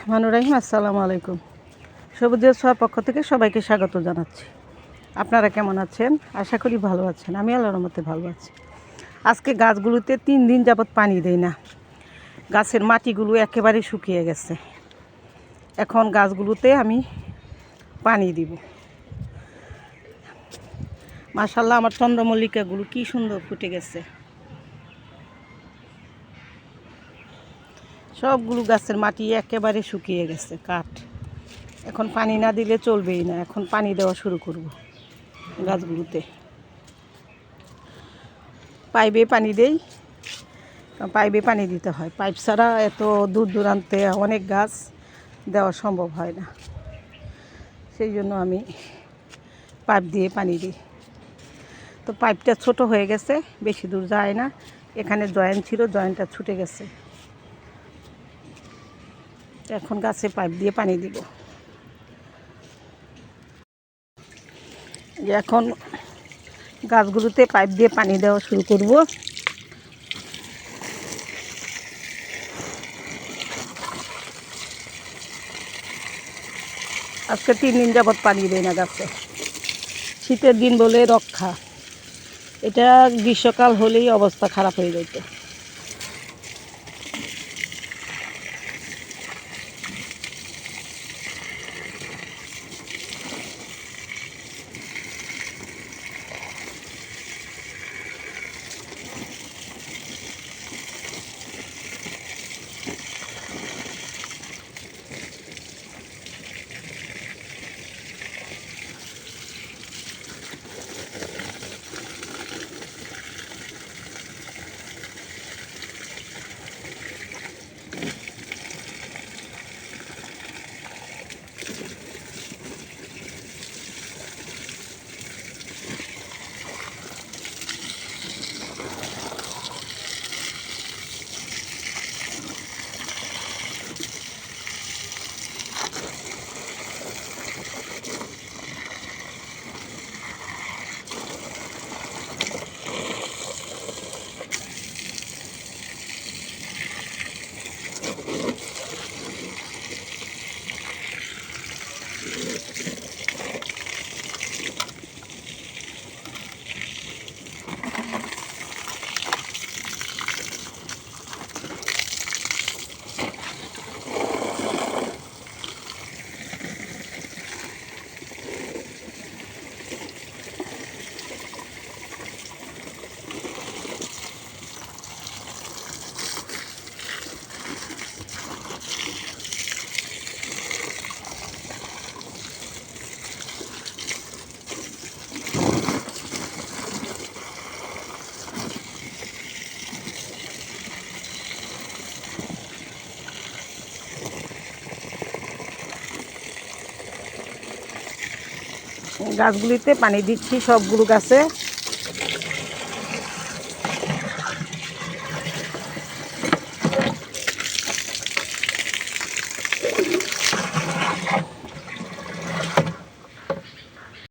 রহমান রাহিম, আসসালামু আলাইকুম। সবুজের ছোঁয়ার পক্ষ থেকে সবাইকে স্বাগত জানাচ্ছি। আপনারা কেমন আছেন? আশা করি ভালো আছেন। আমি আল্লাহর মতে ভালো আছি। আজকে গাছগুলোতে তিন দিন যাবৎ পানি দেই না। গাছের মাটিগুলো একেবারে শুকিয়ে গেছে। এখন গাছগুলোতে আমি পানি দিব। মাশাল্লাহ আমার চন্দ্রমল্লিকাগুলো কি সুন্দর ফুটে গেছে। সবগুলো গাছের মাটি একেবারে শুকিয়ে গেছে, কাঠ। এখন পানি না দিলে চলবেই না, এখন পানি দেওয়া শুরু করব গাছগুলোতে। পাইপে পানি দেই পাইপে পানি দিতে হয়। পাইপ ছাড়া এত দূর দূরান্তে অনেক গাছ দেওয়া সম্ভব হয় না। সেই জন্য আমি পাইপ দিয়ে পানি দিই। তো পাইপটা ছোট হয়ে গেছে, বেশি দূর যায় না। এখানে জয়েন্ট ছিল, জয়েন্টটা ছুটে গেছে। এখন গাছে পাইপ দিয়ে পানি দিব। এখন গাছগুলোতে পাইপ দিয়ে পানি দেওয়া শুরু করব। আজকে তিন দিন যাবৎ পানি দেয় না গাছে। শীতের দিন বলে রক্ষা। এটা গ্রীষ্মকাল হলেই অবস্থা খারাপ হয়ে যেত গাছগুলিতে পানি দিচ্ছি সবগুলো গাছে।